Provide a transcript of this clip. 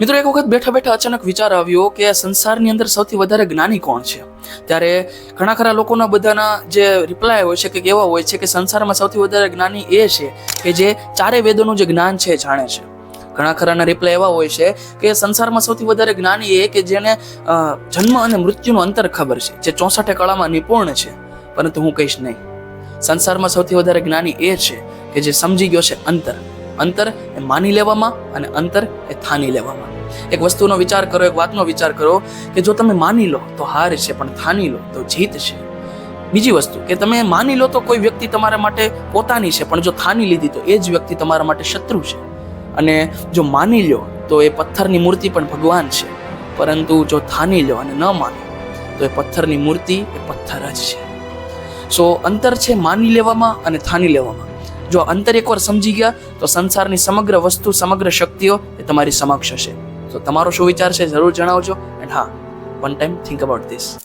મિત્રો, એક વખત બેઠા બેઠા અચાનક વિચાર આવ્યો કે સંસારની અંદર સૌથી વધારે જ્ઞાની કોણ છે? ત્યારે ઘણા ખરા લોકોના બધાના જે રિપ્લાય હોય છે કે કેવા હોય છે કે સંસારમાં સૌથી વધારે જ્ઞાની એ છે કે જે ચારે વેદોનું જે જ્ઞાન છે જાણે છે. ઘણા ખરાના રિપ્લાય એવા હોય છે કે સંસારમાં સૌથી વધારે જ્ઞાની એ કે જેને જન્મ અને મૃત્યુનું અંતર ખબર છે, જે ચોસઠે કળામાં નિપુણ છે. પરંતુ હું કહીશ નહીં. સંસારમાં સૌથી વધારે જ્ઞાની એ છે કે જે સમજી ગયો છે અંતર. અંતર એ માની લેવામાં અને અંતર એ થાની લેવામાં. એક વસ્તુનો વિચાર કરો, એક વાતનો વિચાર કરો કે જો તમે માની લો તો હાર છે, પણ થાની લો તો જીત છે. બીજી વસ્તુ કે તમે માની લો તો કોઈ વ્યક્તિ તમારા માટે પોતાની છે, પણ જો થાની લીધી તો એ જ વ્યક્તિ તમારા માટે શત્રુ છે. અને જો માની લો તો એ પથ્થરની મૂર્તિ પણ ભગવાન છે, પરંતુ જો થાની લો અને ન માનો તો એ પથ્થરની મૂર્તિ એ પથ્થર જ છે. સો અંતર છે માની લેવામાં અને થાની લેવામાં. જો અંતર એકવાર સમજી ગયા, તો સંસારની સમગ્ર વસ્તુ, સમગ્ર શક્તિઓ એ તમારી સમક્ષ હશે. તો તમારો શું વિચાર છે? જરૂર જણાવજો. એન્ડ હા one time think about this